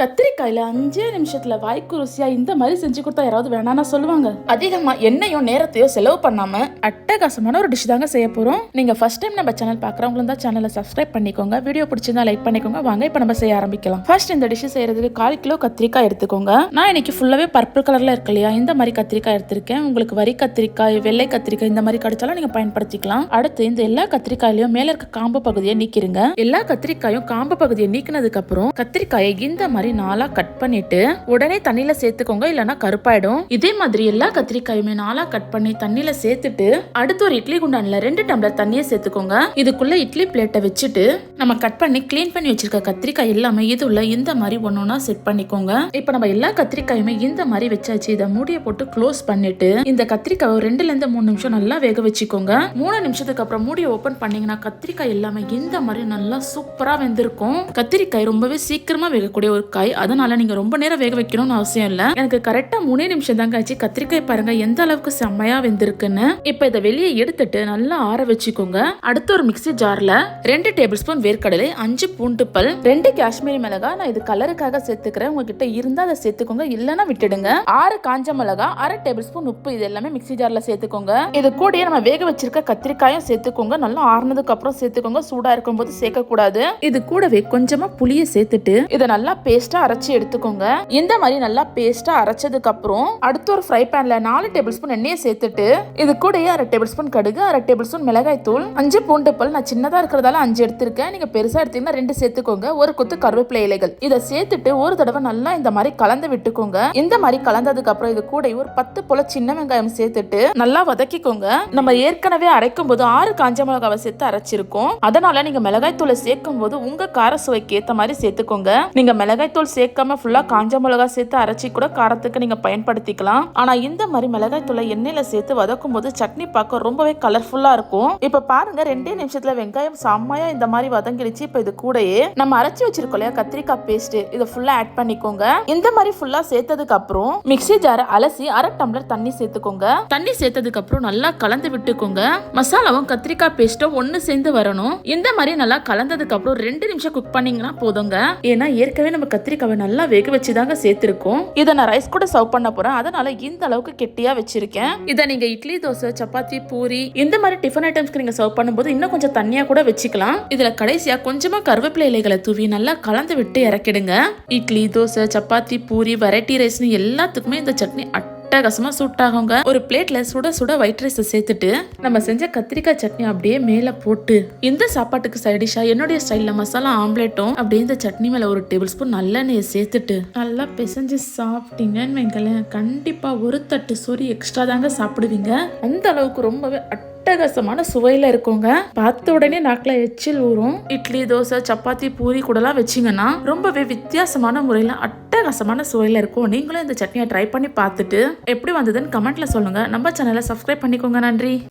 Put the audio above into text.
கத்திரிக்காயில அஞ்சே நிமிஷத்துல வாய்க்கு ருசியா இந்த மாதிரி செஞ்சு கொடுத்தா யாராவது வேணாம்னா சொல்லுவாங்க. அதிகமா எண்ணெயோ நேரத்தையோ செலவு பண்ணாம அட்டகாசமான ஒரு டிஷ் தாங்க செய்ய போறோம். நீங்க ஃபர்ஸ்ட் டைம் நம்ம சேனல் பார்க்குறவங்களும் தான் சேனலை சப்ஸ்கிரைப் பண்ணிக்கோங்க. வீடியோ பிடிச்சிருந்தா லைக் பண்ணிக்கோங்க. வாங்க இப்ப நம்ம செய்ய ஆரம்பிக்கலாம். ஃபர்ஸ்ட் இந்த டிஷ் செய்யறதுக்கு கால் கிலோ கத்திரிக்காய் எடுத்துக்கோங்க. நான் இன்னைக்கு ஃபுல்லாவே பர்பிள் கலர்ல இருக்கு இல்லையா? இந்த மாதிரி கத்திரிக்காய் எடுத்திருக்கேன். உங்களுக்கு வரி கத்திரிக்காய் வெள்ளை கத்திரிக்காய் இந்த மாதிரி கிடைச்சாலும் நீங்க பயன்படுத்திக்கலாம். அடுத்து இந்த எல்லா கத்திரிக்காயிலையும் மேல இருக்க காம்பு பகுதியை நீக்கிருங்க. எல்லா கத்திரிக்காயும் காம்பு பகுதியை நீக்கினதுக்கு அப்புறம் கத்திரிக்காயை இந்த மாதிரி நாளாக கட் பண்ணிட்டு உடனே தண்ணியில் சேர்த்துக்கோங்க இல்லைனா கருப்பாயிடும். இதே மாதிரி எல்லா கத்திரிக்காயுமே நாளாக கட் பண்ணி தண்ணியில் சேர்த்துட்டு அடுத்து ஒரு இட்லி குண்டான்ல ரெண்டு டம்ளர் தண்ணியை சேர்த்துக்கோங்க. இதுக்குள்ள இட்லி பிளேட்டை வச்சுட்டு நம்ம கட் பண்ணி க்ளீன் பண்ணி வச்சிருக்க கத்திரிக்காய் எல்லாமே இதுல இந்த மாதிரி ஒன்னொன்னா செட் பண்ணிக்கோங்க. இப்போ நம்ம எல்லா கத்திரிக்காயுமே இந்த மாதிரி வச்சாச்சு. இதை மூடியை போட்டு க்ளோஸ் பண்ணிட்டு இந்த கத்திரிக்காய் ரெண்டுல இருந்து மூணு நிமிஷம் நல்லா வேக வச்சுக்கோங்க. மூணு நிமிஷத்துக்கு அப்புறம் மூடியை ஓபன் பண்ணீங்கன்னா கத்திரிக்காய் எல்லாமே இந்த மாதிரி நல்லா சூப்பரா வெந்திருக்கும். கத்திரிக்காய் ரொம்பவே சீக்கிரமா வேகக்கூடிய ஒரு கத்திரிக்காய் அதனால நீங்க ரொம்ப நேரம் வேக வைக்கணும்னு அவசியம் இல்ல. எனக்கு கரெக்டா மூணே நிமிஷம் தாங்க ஆச்சு கத்திரிக்காய் பாருங்க எந்த அளவுக்கு செம்மையா வெந்திருக்குன்னு. இப்போ இதை வெளியே எடுத்துட்டு நல்லா ஆற வச்சுக்கோங்க. அடுத்து ஒரு மிக்ஸி ஜார்ல ரெண்டு டேபிள் ஸ்பூன் வேர்க்கடலை அஞ்சு பூண்டு பல் ரெண்டு காஷ்மீரி மிளகா நான் இது கலருக்காக சேர்த்துக்கிறேன். உங்ககிட்ட இருந்தா அதை சேர்த்துக்கோங்க இல்லைன்னா விட்டுடுங்க. ஆறு காஞ்ச மிளகா அரை டேபிள் ஸ்பூன் உப்பு இது எல்லாமே மிக்ஸி ஜார்ல சேர்த்துக்கோங்க. இது கூடயே நம்ம வேக வச்சிருக்க கத்திரிக்காயும் சேர்த்துக்கோங்க. நல்லா ஆறுனதுக்கு அப்புறம் சேர்த்துக்கோங்க. சூடா இருக்கும்போது சேர்க்க கூடாது இது கூடவே கொஞ்சமா புளிய சேர்த்துட்டு இதை நல்லா பேஸ்ட் அரைச்சி எடுத்துக்கோங்க. இந்த மாதிரி நல்லா பேஸ்டா அரைச்சதுக்கு அப்புறம் அடுத்து ஒரு ஃப்ரை பேன்ல நாலு டேபிள் ஸ்பூன் எண்ணெயை சேர்த்துட்டு இது கூடயே அரை டேபிள் ஸ்பூன் கடுகு அரை டேபிள் ஸ்பூன் மிளகாய் தூள் அஞ்சு பூண்டு பல் நான் சின்னதா இருக்கிறதால அஞ்சு எடுத்திருக்கேன். நீங்க பெருசா எடுத்தீங்கன்னா ரெண்டு சேர்த்துக்கோங்க. ஒரு கொத்து கருவேப்பிலை இலைகள். இதை சேர்த்துட்டு ஒரு தடவை நல்லா இந்த மாதிரி கலந்து விட்டுக்கோங்க. இந்த மாதிரி கலந்ததுக்கு அப்புறம் இது கூட ஒரு பத்து போல சின்ன வெங்காயம் சேர்த்துட்டு நல்லா வதக்கிக்கோங்க. நம்ம ஏற்கனவே அரைக்கும் போது ஆறு காஞ்ச மிளகாவை சேர்த்து அரைச்சிருக்கோம். அதனால நீங்க மிளகாய் தூளை சேர்க்கும் போது உங்க கார சுவைக்கு ஏத்த மாதிரி சேர்த்துக்கோங்க. நீங்க மிளகாய் தூள் சேர்க்காம ஃபுல்லா காஞ்ச மிளகா சேர்த்து அரைச்சி கூட காரத்துக்கு நீங்க பயன்படுத்திக்கலாம். ஆனா இந்த மாதிரி மிளகாய் தூளை எண்ணெயில சேர்த்து வதக்கும் போது சட்னி பார்க்க ரொம்பவே கலர்ஃபுல்லா இருக்கும். இப்ப பாருங்க ரெண்டே நிமிஷத்துல வெங்காயம் செம்மையா இந்த மாதிரி வதங்கிடுச்சு. இப்ப இது கூடயே நம்ம அரைச்சி வச்சிருக்கோம் இல்லையா கத்திரிக்காய் பேஸ்ட் இதை ஃபுல்லா ஆட் பண்ணிக்கோங்க. இந்த மாதிரி ஃபுல்லா சேர்த்ததுக்கு அப்புறம் மிக்ஸி ஜாரை அலசி அரை டம்ளர் தண்ணி சேர்த்துக்கோங்க. தண்ணி சேர்த்ததுக்கு அப்புறம் நல்லா கலந்து விட்டுக்கோங்க. மசாலாவும் கத்திரிக்காய் பேஸ்ட்டும் ஒன்னு சேர்ந்து வரணும். இந்த மாதிரி நல்லா கலந்ததுக்கு அப்புறம் ரெண்டு நிமிஷம் குக் பண்ணீங்கன்னா போதுங்க. ஏன்னா ஏற்கனவே நம்ம கத்திரிக்காவை நல்லா வேக வச்சு தாங்க சேர்த்திருக்கோம். இதை நான் ரைஸ் கூட சர்வ் பண்ண போறேன். அதனால இந்த அளவுக்கு கெட்டியா வச்சிருக்கேன். இதை நீங்க இட்லி தோசை சப்பாத்தி பூரி இந்த மாதிரி டிஃபன் ஐட்டம்ஸ்க்கு நீங்க சர்வ் பண்ணும்போது இன்னும் கொஞ்சம் தண்ணியா கூட வச்சுக்கலாம். இதுல கடைசியா கொஞ்சமா கருவேப்பிலை இலைகளை தூவி நல்லா கலந்து விட்டு இறக்கிடுங்க. இட்லி தோசை சப்பாத்தி பூரி வெரைட்டி ரைஸ்னு எல்லாத்துக்குமே இந்த சட்னி அட்டகாசமா சூட் சூட்டாகுங்க ஒரு பிளேட்ல சுட சுட ஒயிட் ரைஸ் சேர்த்துட்டு நம்ம செஞ்ச கத்திரிக்காய் சட்னி அப்படியே மேல போட்டு இந்த சாப்பாட்டுக்கு சைடிஷா என்னுடைய ஸ்டைல்ல மசாலா ஆம்லேட்டும் அப்படியே இந்த சட்னி மேல ஒரு டேபிள் ஸ்பூன் நல்லெண்ணெயை சேர்த்துட்டு நல்லா பிசைஞ்சு சாப்பிட்டீங்கன்னு வைங்களேன் கண்டிப்பா ஒரு தட்டு சோறு எக்ஸ்ட்ரா தாங்க சாப்பிடுவீங்க. அந்த அளவுக்கு ரொம்பவே அட்டகாசமான சுவையில இருக்குங்க. பார்த்த உடனே நாக்கில் எச்சில் ஊறும். இட்லி தோசை சப்பாத்தி பூரி கூடலாம் வச்சிங்கன்னா ரொம்பவே வித்தியாசமான முறையில் அட்டகாசமான சுவையில இருக்கும். நீங்களும் இந்த சட்னியை ட்ரை பண்ணி பார்த்துட்டு எப்படி வந்ததுன்னு கமெண்ட்ல சொல்லுங்க. நம்ம சேனலை சப்ஸ்கிரைப் பண்ணிக்கோங்க. நன்றி.